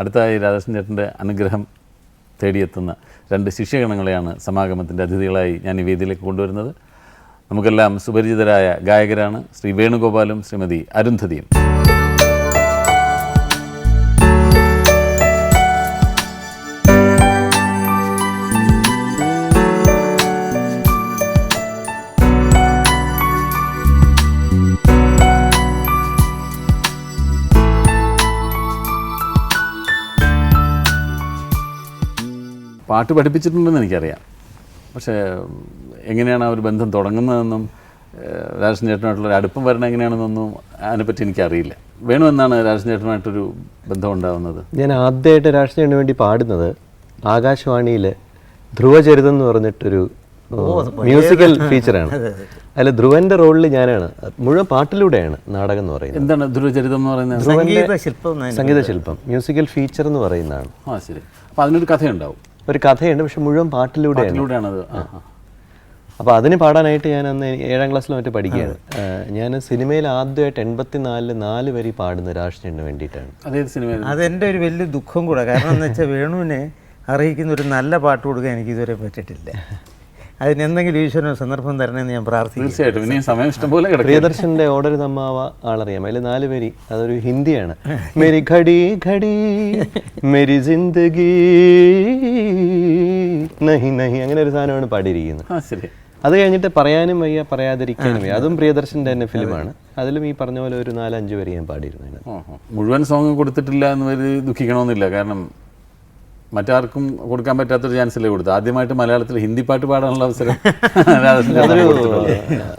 അടുത്തതായി രാധാകൃഷ്ണൻ ചേട്ടന്റെ അനുഗ്രഹം തേടിയെത്തുന്ന രണ്ട് ശിഷ്യഗണങ്ങളെയാണ് സമാഗമത്തിന്റെ അതിഥികളായി ഞാൻ ഈ വേദിയിലേക്ക് കൊണ്ടുവരുന്നത്. നമുക്കെല്ലാം സുപരിചിതരായ ഗായകരാണ് ശ്രീ വേണുഗോപാലും ശ്രീമതി അരുന്ധതിയും. പാട്ട് പഠിപ്പിച്ചിട്ടുണ്ടെന്ന് എനിക്കറിയാം. പക്ഷേ എങ്ങനെയാണ് ആ ഒരു ബന്ധം തുടങ്ങുന്നതെന്നും രാജൻ രാജേഷൻ ചേട്ടനായിട്ടുള്ള ഒരു അടുപ്പം വരണം എങ്ങനെയാണെന്നൊന്നും അതിനെപ്പറ്റി എനിക്കറിയില്ല. വേണു എന്നാണ് രാജേഷൻ ചേട്ടനുമായിട്ടൊരു ബന്ധം ഉണ്ടാകുന്നത് ഞാൻ ആദ്യമായിട്ട് രാഷ്ട്രീയത്തിന് വേണ്ടി പാടുന്നത് ആകാശവാണിയിൽ ധ്രുവചരിതം എന്ന് പറഞ്ഞിട്ടൊരു മ്യൂസിക്കൽ ഫീച്ചറാണ് അല്ല ധ്രുവന്റെ റോളിൽ ഞാനാണ് മുഴുവൻ പാട്ടിലൂടെയാണ് നാടകം എന്ന് പറയുന്നത്. എന്താണ് ധ്രുവചരിതം എന്ന് പറയുന്നത്? സംഗീത ശില്പം സംഗീത ശില്പം മ്യൂസിക്കൽ ഫീച്ചർ എന്ന് പറയുന്നതാണ്. ആ ശരി. അപ്പോൾ അതിനൊരു കഥയുണ്ടാവും. ഒരു കഥയുണ്ട് പക്ഷെ മുഴുവൻ പാട്ടിലൂടെയാണ്. ആ. അപ്പോൾ അതിന് പാടാനായിട്ട് ഞാൻ അന്ന് ഏഴാം ക്ലാസ്സിൽ മറ്റേ പഠിക്കുകയാണ്. ഞാൻ സിനിമയിൽ ആദ്യമായിട്ട് എൺപത്തിനാലിൽ നാല് വരി പാടുന്ന രാഷ്ട്രീയന് വേണ്ടിയിട്ടാണ്. അതെന്റെ ഒരു വലിയ ദുഃഖം കൂടെ. കാരണം എന്ന് വെച്ചാൽ വേണുവിനെ അറിയിക്കുന്ന ഒരു നല്ല പാട്ട് കൊടുക്കാൻ എനിക്ക് ഇതുവരെ പറ്റിയിട്ടില്ല. അതിന് എന്തെങ്കിലും ഈശ്വരന് സന്ദർഭം തരണമെന്ന് ഞാൻ പ്രാർത്ഥിക്കും തീർച്ചയായിട്ടും. ഇനിയും സമയം ഇഷ്ടംപോലെ പ്രിയദർശന്റെ ഓർഡർ തമ്മാവ ആളറിയാം. അതിൽ നാല് പേര്. അതൊരു ഹിന്ദിയാണ്. മെരി ഘടി ഘടി മെരി ജിന്ദഗി നഹി നഹി അങ്ങനെ ഒരു സാധനമാണ് പാടിയിരിക്കുന്നത്. ശരി. അത് കഴിഞ്ഞിട്ട് പറയാനും വയ്യ പറയാതിരിക്കാനും വയ്യ. അതും പ്രിയദർശന്റെ തന്നെ ഫിലിമാണ്. അതിലും ഈ പറഞ്ഞ പോലെ ഒരു നാലഞ്ച് വരെ ഞാൻ പാടിയിരുന്നു. മുഴുവൻ സോങ് കൊടുത്തിട്ടില്ല എന്ന് ദുഃഖിക്കണമെന്നില്ല. കാരണം മറ്റാർക്കും കൊടുക്കാൻ പറ്റാത്തൊരു ചാൻസ് അല്ലേ കൊടുത്തു ആദ്യമായിട്ട് മലയാളത്തിൽ ഹിന്ദി പാട്ട് പാടാനുള്ള അവസരം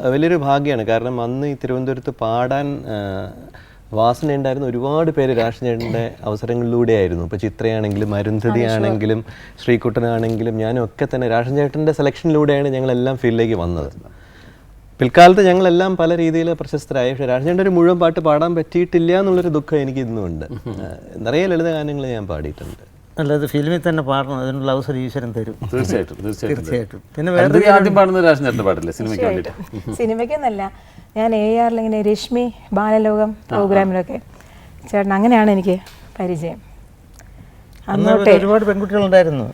വലിയൊരു ഭാഗ്യമാണ് കാരണം അന്ന് ഈ തിരുവനന്തപുരത്ത് പാടാൻ വാസന ഉണ്ടായിരുന്ന ഒരുപാട് പേര് രാഷ്ട്രീയന്റെ അവസരങ്ങളിലൂടെ ആയിരുന്നു ഇപ്പോൾ ചിത്രയാണെങ്കിലും അരുന്ധതി ആണെങ്കിലും ശ്രീകുട്ടനാണെങ്കിലും ഞാനും ഒക്കെ തന്നെ രാഷ്ട്രീയ ചേട്ടന്റെ സെലക്ഷനിലൂടെയാണ് ഞങ്ങളെല്ലാം ഫീൽഡിലേക്ക് വന്നത്. പിൽക്കാലത്ത് ഞങ്ങളെല്ലാം പല രീതിയിൽ പ്രശസ്തരായി. പക്ഷേ രാഷ്ട്രീയന്റെ ഒരു മുഴുവൻ പാട്ട് പാടാൻ പറ്റിയിട്ടില്ല എന്നുള്ളൊരു ദുഃഖം എനിക്ക് ഇന്നുമുണ്ട് നിറയെ ലളിത ഗാനങ്ങൾ ഞാൻ പാടിയിട്ടുണ്ട്. അല്ല ഫിലിമിൽ തന്നെ പാടണം. അതിനുള്ള അവസരം ഈശ്വരൻ തരും. തീർച്ചയായിട്ടും തീർച്ചയായിട്ടും തീർച്ചയായിട്ടും. പിന്നെ ആദ്യം സിനിമയ്ക്ക് വേണ്ടിയിട്ട്. സിനിമയ്ക്കെന്നല്ല ഞാൻ എ ആറിൽ ഇങ്ങനെ രശ്മി ബാലലോകം പ്രോഗ്രാമിലൊക്കെ ചേട്ടൻ അങ്ങനെയാണ് എനിക്ക് പരിചയം. അന്ന് ഒരുപാട് പെൺകുട്ടികളുണ്ടായിരുന്നു.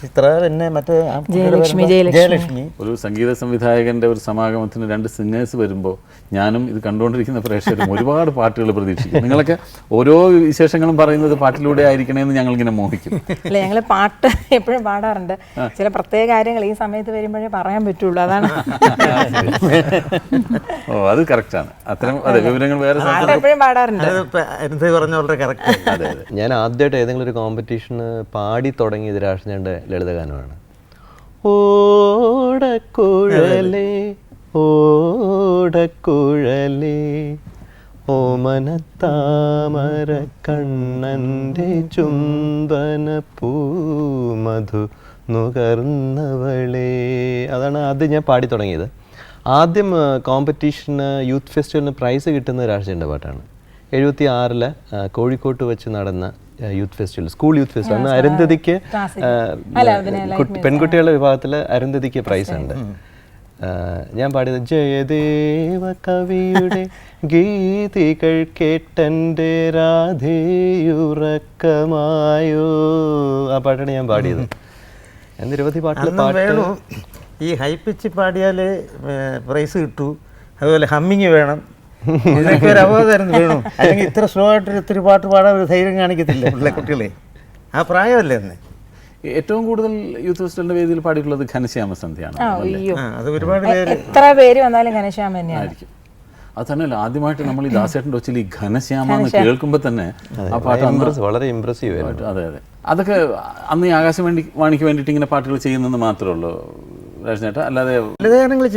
ചിത്ര പിന്നെ മറ്റേ ആ കുട്ടിയുടെ ജയലക്ഷ്മി, ജയലക്ഷ്മി. ജയലക്ഷ്മി. ഒരു സംഗീത സംവിധായകന്റെ ഒരു സമാഗമത്തിന് രണ്ട് സിംഗേഴ്സ് വരുമ്പോൾ ഞാനും ഇത് കണ്ടുകൊണ്ടിരിക്കുന്ന പ്രേക്ഷകരും ഒരുപാട് പാട്ടുകൾ പ്രതീക്ഷിക്കും. നിങ്ങളൊക്കെ ഓരോ വിശേഷങ്ങളും പറയുന്നത് പാട്ടിലൂടെ ആയിരിക്കണമെന്ന് ഞങ്ങൾ ഇങ്ങനെ മോഹിക്കും. അല്ല ഞങ്ങൾ പാട്ട് എപ്പോഴും പാടാറുണ്ട്. ചില പ്രത്യേക കാര്യങ്ങൾ ഈ സമയത്ത് വരുമ്പോഴേ പറയാൻ പറ്റുള്ളൂ. അതാണ്. ഓ അത് കറക്റ്റാണ് അത്തരം അതെ വിവരങ്ങൾ വേറെ എപ്പോഴും പാടാറുണ്ട്. പറഞ്ഞ വളരെ കറക്റ്റ് ഞാൻ ആദ്യമായിട്ട് ഏതെങ്കിലും ഒരു കോമ്പറ്റീഷന് പാടി തുടങ്ങിയത് രാഷ്ട്രീയന്റെ ലളിതഗാനമാണ്. ഓടക്കുഴലേ ഓടക്കുഴലേ ഓമനത്താമര കണ്ണന്റെ ചുംബന പൂമധു നുകർന്നവളേ. അതാണ് ആദ്യം ഞാൻ പാടി തുടങ്ങിയത്. ആദ്യം കോമ്പറ്റീഷന് യൂത്ത് ഫെസ്റ്റിവലിന് പ്രൈസ് കിട്ടുന്ന രാഷ്ട്രീയ പാട്ടാണ്. എഴുപത്തി ആറിൽ കോഴിക്കോട്ട് വെച്ച് നടന്ന youth festival school youth festival. അന്ന് അരുന്ധതിക്ക് പെൺകുട്ടികളുടെ വിഭാഗത്തിൽ അരുന്ധതിക്ക് പ്രൈസ് ഉണ്ട്. ഞാൻ പാടിയത് ജയദേവ കവിയുടെ ഗീതികൾ കേട്ടന്റെ രാധേയുറക്കമായോ. ആ പാട്ടാണ് ഞാൻ പാടിയത്. ഞാൻ നിരവധി പാട്ടിൽ അന്ന് പാട്ട് ഈ ഹൈ പിച്ച് പാടിയാൽ പ്രൈസ് കിട്ടൂ. അതുപോലെ ഹമ്മിങ് വേണം. ഇതിനൊക്കെ ഒരു അപകടമായിരുന്നു വേണു. അല്ലെങ്കിൽ ഇത്ര സ്ലോ ആയിട്ട് ഇത്തിരി പാട്ട് പാടാൻ ഒരു ധൈര്യം കാണിക്കത്തില്ല പിള്ളേ കുട്ടികളെ? ആ പ്രായമല്ലേ എന്ന് ഏറ്റവും കൂടുതൽ യൂത്ത് ഫെസ്റ്റിവലിന്റെ വേദിയിൽ പാടിയിട്ടുള്ളത് ഘനശ്യാമ സന്ധ്യയാണ്. അത് ഒരുപാട് പേര് എത്ര പേര് വന്നാലും ഘനശ്യാമ അത് തന്നെയല്ല ആദ്യമായിട്ട് നമ്മൾ ഈ ദാസേട്ടന്റെ ഒച്ചിൽ ഈ ഘനശ്യാമ എന്ന് കേൾക്കുമ്പോൾ തന്നെ ആ പാട്ട് വളരെ ഇമ്പ്രസീവ് ആയിട്ട് അതെ അതെ. അതൊക്കെ അന്ന് ഈ ആകാശം വേണ്ടി വാണിക്ക് വേണ്ടിയിട്ട് ഇങ്ങനെ പാട്ടുകൾ ചെയ്യുന്നെന്ന് മാത്രമേ ഉള്ളൂ രാജനേട്ട. അല്ലാതെ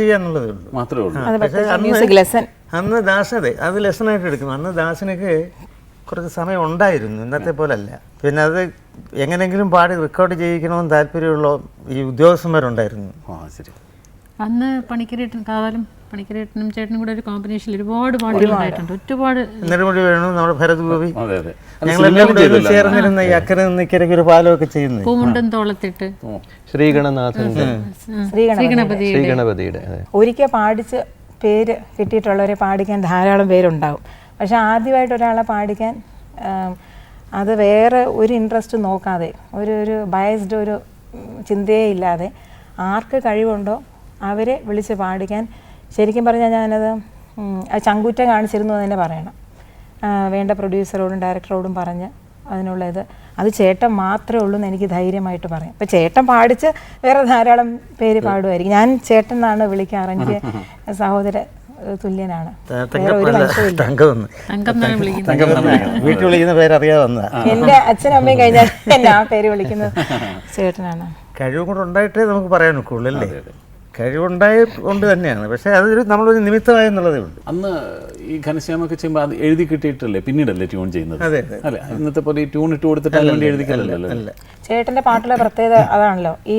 ചെയ്യാന്നുള്ളത് മാത്രമേ ഉള്ളൂ. അന്ന് ദാസതെ അത് ലെസണായിട്ട് എടുക്കും. അന്ന് ദാസിനൊക്കെ കുറച്ച് സമയം ഉണ്ടായിരുന്നു ഇന്നത്തെ പോലല്ല. പിന്നെ അത് എങ്ങനെങ്കിലും പാടി റെക്കോർഡ് ചെയ്യിക്കണമെന്ന് താല്പര്യമുള്ള ഈ ഉദ്യോഗസ്ഥന്മാരുണ്ടായിരുന്നു. ആ ശരി. അന്ന് പണിക്കരേട്ടൻ കാവാലും പണിക്കരേട്ടനും ചേട്ടനും കൂടെ ഒരു കോമ്പിനേഷനിൽ ഒരുപാട് പാട്ടുകളുണ്ടായിട്ടുണ്ട് ഒരുപാട്. നെടുമുടി വേണു നമ്മുടെ ഭരത് ഗോപി. ഞങ്ങളെല്ലാം കൂടെ. ചേർന്നിരുന്ന ഈ അക്കരെ നിന്ന് ഇക്കരയ്ക്ക് ഒരു പാലമൊക്കെ ചെയ്യുന്നു പൂമുണ്ടൻ തോളത്തിട്ട്. ശ്രീഗണനാഥന്റെ ശ്രീഗണപതി ശ്രീഗണപതിയുടെ അതെ. ഒരിക്കൽ പാടിച്ച് പേര് കിട്ടിയിട്ടുള്ളവരെ പാടിക്കാൻ ധാരാളം പേരുണ്ടാവും. പക്ഷേ ആദ്യമായിട്ട് ഒരാളെ പാടിക്കാൻ അത് വേറെ ഒരു ഇൻട്രസ്റ്റ് നോക്കാതെ ഒരു ഒരു ബയസ്ഡ് ഒരു ചിന്തയെ ഇല്ലാതെ ആർക്ക് കഴിവുണ്ടോ അവരെ വിളിച്ച് പാടിക്കാൻ ശരിക്കും പറഞ്ഞാൽ ഞാനത് ചങ്കൂറ്റം കാണിച്ചിരുന്നു എന്ന് തന്നെ പറയണം വേണ്ട പ്രൊഡ്യൂസറോടും ഡയറക്ടറോടും പറഞ്ഞ് അതിനുള്ള ഇത് അത് ചേട്ടൻ മാത്രമേ ഉള്ളൂ എന്ന് എനിക്ക് ധൈര്യമായിട്ട് പറയാം. അപ്പം ചേട്ടൻ പാടിച്ച് വേറെ ധാരാളം പേര് പാടുമായിരിക്കും. ഞാൻ ചേട്ടൻ എന്നാണ് വിളിക്കാറ് എനിക്ക് സഹോദര തുല്യനാണ്. വീട്ടിൽ വിളിക്കുന്ന പേരറിയാതെ വന്നതാ. എന്റെ അച്ഛനും അമ്മയും കഴിഞ്ഞാൽ എന്നെ ആ പേര് വിളിക്കുന്നത് ചേട്ടനാണ്. കഴിവ് കൂടെ ഉണ്ടായിട്ടേ നമുക്ക് പറയാൻ നോക്കുള്ളൂ അല്ലേ? കഴിവുണ്ടായ കൊണ്ട് തന്നെയാണ്. പക്ഷേ അതൊരു നമ്മളൊരു നിമിത്തമായി എന്നുള്ളതേ ഉണ്ട് അന്ന് ഈ ഘനശ്യാമൊക്കെ ചെയ്യുമ്പോൾ അത് എഴുതി കിട്ടിയിട്ടല്ലേ? പിന്നീടല്ലേ ട്യൂൺ ചെയ്യുന്നത്? അതെ. അല്ലെ? ഇന്നത്തെ പോലെ ഈ ട്യൂൺ ഇട്ട് കൊടുത്തിട്ട് വേണ്ടി എഴുതിക്കലല്ലോ? അല്ല ചേട്ടന്റെ പാട്ടിലെ പ്രത്യേകത അതാണല്ലോ. ഈ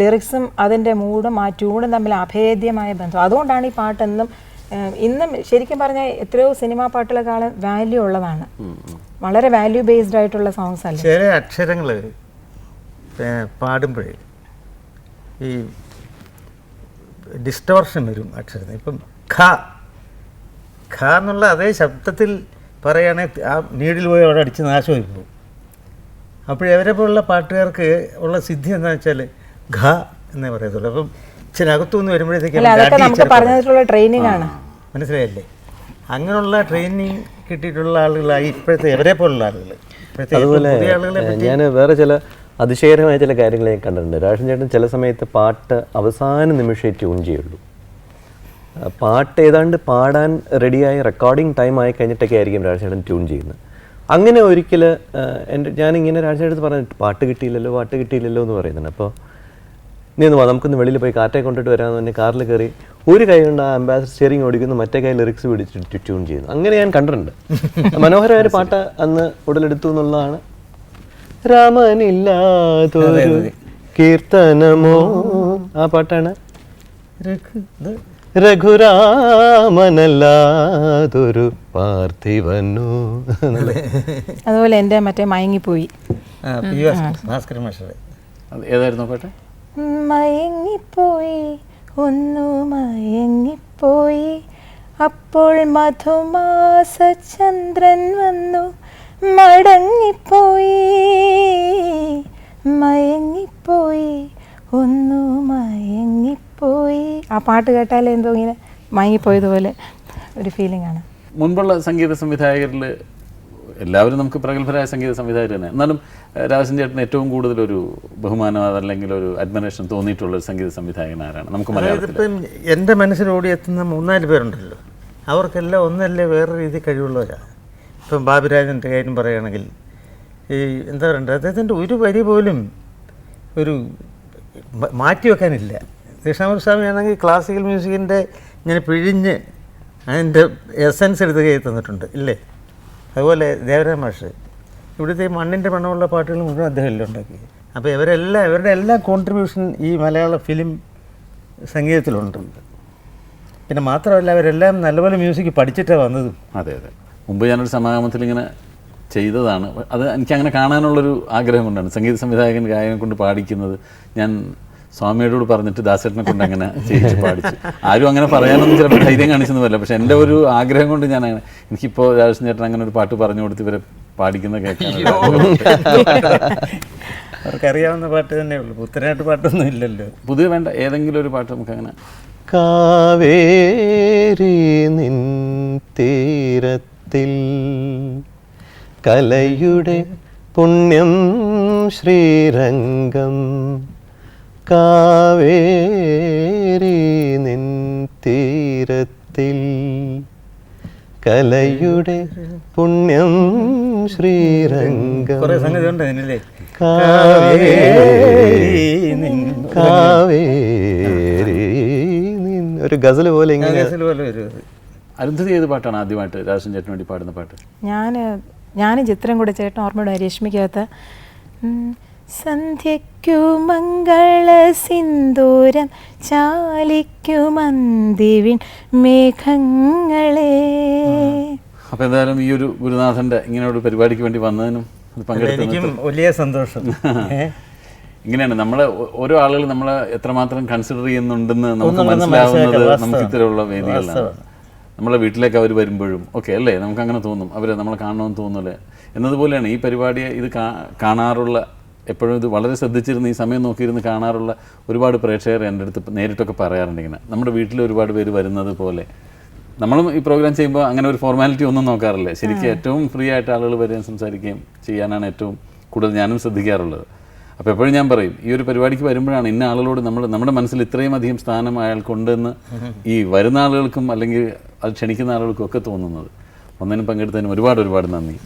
ലിറിക്സും അതിന്റെ മൂഡും ആ ട്യൂണും തമ്മിൽ അഭേദ്യമായ ബന്ധം. അതുകൊണ്ടാണ് ഈ പാട്ട് എന്നും ഇന്നും ശരിക്കും പറഞ്ഞാൽ എത്രയോ സിനിമാ പാട്ടുകളെക്കാളും വാല്യൂ ഉള്ളതാണ്. വളരെ വാല്യൂ ബേസ്ഡ് ആയിട്ടുള്ള സോങ്സ് അല്ലേ? ചില അക്ഷരങ്ങൾ പാടുമ്പോഴേ ഈ ഡിസ്റ്റോർഷൻ വരും അക്ഷരത്തിന്. ഇപ്പം ഖ ഖ എന്നുള്ള അതേ ശബ്ദത്തിൽ പറയുകയാണെങ്കിൽ ആ നീഡിൽ പോയി അവിടെ അടിച്ച് നാശമായി പോകും അപ്പോൾ ഇവരെ പോലുള്ള പാട്ടുകാർക്ക് ഉള്ള സിദ്ധി എന്താണെന്ന് വെച്ചാൽ ഖ എന്നേ പറയത്തുള്ളൂ. അപ്പം ഇച്ചിരി അകത്തുനിന്ന് വരുമ്പോഴത്തേക്കും ട്രെയിനിങ് ആണ്. മനസ്സിലായില്ലേ? അങ്ങനെയുള്ള ട്രെയിനിങ് കിട്ടിയിട്ടുള്ള ആളുകളായി ഇപ്പോഴത്തെ ഇവരെ പോലുള്ള ആളുകൾ അതുപോലെ ഞാൻ വേറെ ചില അതിശയകരമായ ചില കാര്യങ്ങൾ ഞാൻ കണ്ടിട്ടുണ്ട്. രാഷൻ ചേട്ടൻ ചില സമയത്ത് പാട്ട് അവസാന നിമിഷമേ ട്യൂൺ ചെയ്യുള്ളൂ. പാട്ട് ഏതാണ്ട് പാടാൻ റെഡിയായി റെക്കോർഡിംഗ് ടൈം ആയി കഴിഞ്ഞിട്ടൊക്കെ ആയിരിക്കും രാജേട്ടൻ ട്യൂൺ ചെയ്യുന്നത്. അങ്ങനെ ഒരിക്കൽ എന്റെ ഞാനിങ്ങനെ രാജേട്ടൻ പറഞ്ഞു പാട്ട് കിട്ടിയില്ലല്ലോ പാട്ട് കിട്ടിയില്ലല്ലോ എന്ന് പറയുന്നുണ്ട്. അപ്പോൾ നീ ഒന്ന് വാ നമുക്കൊന്ന് വെളിയിൽ പോയി കാറ്റെ കൊണ്ടിട്ട് വരാമെന്ന് പറഞ്ഞ് കാറിൽ കയറി ഒരു കൈ കൊണ്ട് ആ അംബാസഡർ സ്റ്റിയറിംഗ് ഓടിക്കുന്നു മറ്റേ കൈ ലിറിക്സ് പിടിച്ചിട്ട് ട്യൂൺ ചെയ്യുന്നു. അങ്ങനെ ഞാൻ കണ്ടിട്ടുണ്ട്. മനോഹരമായ പാട്ട് അന്ന് ഉടലെടുത്തു എന്നുള്ളതാണ് രാമനില്ലാതൊരു കീർത്തനമോ? ആ പാട്ടാണ്. രഘുരാമനല്ലാതൊരു പാർത്ഥിവനു. അതുപോലെ എന്റെ മറ്റേ മയങ്ങിപ്പോയി. ഏതായിരുന്നു പാട്ട്? മയങ്ങിപ്പോയി ഒന്നു മയങ്ങിപ്പോയി. അപ്പോൾ മധുമാസചന്ദ്രൻ വന്നു. മടങ്ങിപ്പോയി. മയങ്ങിപ്പോയി. ഒന്നു മയങ്ങിപ്പോയി. ആ പാട്ട് കേട്ടാലേ എന്തോ ഇങ്ങനെ മയങ്ങിപ്പോയതുപോലെ ഒരു ഫീലിംഗ് ആണ്. മുൻപുള്ള സംഗീത സംവിധായകരിൽ എല്ലാവരും നമുക്ക് പ്രഗത്ഭരായ സംഗീത സംവിധായകർ തന്നെ. എന്നാലും രാജൻ ചേട്ടന് ഏറ്റവും കൂടുതൽ ഒരു ബഹുമാനം അതല്ലെങ്കിൽ ഒരു അഡ്മിറേഷൻ തോന്നിയിട്ടുള്ള ഒരു സംഗീത സംവിധായകൻ ആരാണ്? നമുക്ക് മലയാളത്തിൽ എന്റെ മനസ്സിലോടി എത്തുന്ന മൂന്നാൽ പേരുണ്ടല്ലോ. അവർക്കെല്ലാം ഒന്നല്ലേ വേറെ രീതി കഴിവുള്ളവരാണ്. ഇപ്പം ബാബുരാജന്റെ കാര്യം പറയുകയാണെങ്കിൽ ഈ എന്താ പറയണ്ടത് അദ്ദേഹത്തിന്റെ ഒരു വരി പോലും ഒരു മാറ്റി വെക്കാനില്ല. ദക്ഷിണാമൂർസ്വാമി ആണെങ്കിൽ ക്ലാസിക്കൽ മ്യൂസിക്കിന്റെ ഇങ്ങനെ പിഴിഞ്ഞ് അതിന്റെ എസൻസ് എടുത്ത് കൈ തന്നിട്ടുണ്ട് ഇല്ലേ? അതുപോലെ ദേവരാ മാഷ്. ഇവിടുത്തെ മണ്ണിന്റെ മണമുള്ള പാട്ടുകൾ മുഴുവൻ അദ്ദേഹം ഉണ്ടാക്കി? അപ്പോൾ ഇവരെല്ലാം ഇവരുടെ എല്ലാ കോൺട്രിബ്യൂഷൻ ഈ മലയാള ഫിലിം സംഗീതത്തിലുണ്ട്. പിന്നെ മാത്രമല്ല അവരെല്ലാം നല്ലപോലെ മ്യൂസിക് പഠിച്ചിട്ടാണ് വന്നതും. അതെ അതെ. മുമ്പ് ഞാനൊരു സമാഗമത്തിൽ ഇങ്ങനെ ചെയ്തതാണ്. അത് എനിക്ക് അങ്ങനെ കാണാനുള്ളൊരു ആഗ്രഹം കൊണ്ടാണ് സംഗീത സംവിധായകൻ ഗായകനെ കൊണ്ട് പാടിക്കുന്നത് ഞാൻ സ്വാമിയോട് പറഞ്ഞിട്ട് ദാസേട്ടനെ കൊണ്ട് അങ്ങനെ ചെയ്യിച്ച് പാടിച്ചു. ആരും അങ്ങനെ പറയാനൊന്നും ചിലപ്പോൾ ധൈര്യം കാണിച്ചൊന്നും പക്ഷേ പക്ഷെ എന്റെ ഒരു ആഗ്രഹം കൊണ്ട് ഞാൻ അങ്ങനെ എനിക്കിപ്പോൾ രാജേഷൻ ചേട്ടൻ അങ്ങനെ ഒരു പാട്ട് പറഞ്ഞു കൊടുത്ത് ഇവരെ പാടിക്കുന്ന കേൾക്കാൻ. അവർക്കറിയാവുന്ന പാട്ട് തന്നെ ഉള്ളൂ. പുത്തനായിട്ട് പാട്ടൊന്നും ഇല്ലല്ലോ. പുതിയ വേണ്ട ഏതെങ്കിലും ഒരു പാട്ട് നമുക്ക് അങ്ങനെ കാവേരി നിൻ തീരത്തിൽ കലയുടെ പുണ്യം ശ്രീരംഗം കാവേരി നിൻ തീരത്തിൽ കലയുടെ പുണ്യം ശ്രീരംഗം കാവേരി നിൻ കാവേരി നിൻ ഒരു ഗസൽ പോലെ ഇങ്ങനെ അരുന്ധതി ഏത് പാട്ടാണ് ആദ്യമായിട്ട് രാജൻ ചേട്ടന് വേണ്ടി പാടുന്ന പാട്ട്? ഞാൻ ഞാനും ചിത്രം കൂടെ ചേട്ടൻ ഓർമ്മയുടെ രശ്മിക്കകത്ത് സന്ധ്യയ്ക്കു മംഗള സിന്ദൂരം ചാലിക്കു മന്ദിവിൻ മേഘങ്ങളെ. അപ്പോൾ എന്തായാലും ഈ ഒരു ഗുരുനാഥന്റെ ഇങ്ങനെ ഒരു പരിപാടിക്ക് വേണ്ടി വന്നതിനും അത് പങ്കെടുക്കുന്നതിനും എനിക്കും വലിയ സന്തോഷം. ഇങ്ങനെയാണ്. നമ്മൾ ഓരോ ആളുകൾ നമ്മളെ എത്രമാത്രം കൺസിഡർ ചെയ്യുന്നുണ്ടെന്ന് നമുക്ക് മനസ്സിലാവുന്നത് നമുക്ക്. ഇത്തരമുള്ള വേദികളിലാണ് വാസ്തവം. നമ്മളെ വീട്ടിലേക്ക് അവർ വരുമ്പോഴും ഒക്കെ അല്ലേ? നമുക്ക് അങ്ങനെ തോന്നും. അവരെ നമ്മളെ കാണണമെന്ന് തോന്നുമല്ലേ എന്നതുപോലെയാണ് ഈ പരിപാടിയെ ഇത് കാണാറുള്ള എപ്പോഴും ഇത് വളരെ ശ്രദ്ധിച്ചിരുന്ന് ഈ സമയം നോക്കിയിരുന്ന് കാണാറുള്ള ഒരുപാട് പ്രേക്ഷകർ എന്റെ അടുത്ത് നേരിട്ടൊക്കെ പറയാറുണ്ട് ഇങ്ങനെ. നമ്മുടെ വീട്ടിൽ ഒരുപാട് പേര് വരുന്നത് പോലെ. നമ്മളും ഈ പ്രോഗ്രാം ചെയ്യുമ്പോൾ അങ്ങനെ ഒരു ഫോർമാലിറ്റി ഒന്നും നോക്കാറില്ല. ശരിക്കും ഏറ്റവും ഫ്രീ ആയിട്ട് ആളുകൾ വരികയും സംസാരിക്കുകയും ചെയ്യാനാണ് ഏറ്റവും കൂടുതൽ ഞാനും ശ്രദ്ധിക്കാറുള്ളത്. അപ്പോൾ എപ്പോഴും ഞാൻ പറയും ഈ ഒരു പരിപാടിക്ക് വരുമ്പോഴാണ് ഇന്ന ആളുകളോട് നമ്മൾ നമ്മുടെ മനസ്സിൽ ഇത്രയും അധികം സ്ഥാനം അയാൾക്കുണ്ടെന്ന് ഈ വരുന്ന ആളുകൾക്കും അല്ലെങ്കിൽ അത് ക്ഷണിക്കുന്ന ആളുകൾക്കും ഒക്കെ തോന്നുന്നത്. ഒന്നിനും പങ്കെടുത്തതിനും ഒരുപാട് ഒരുപാട് നന്ദി.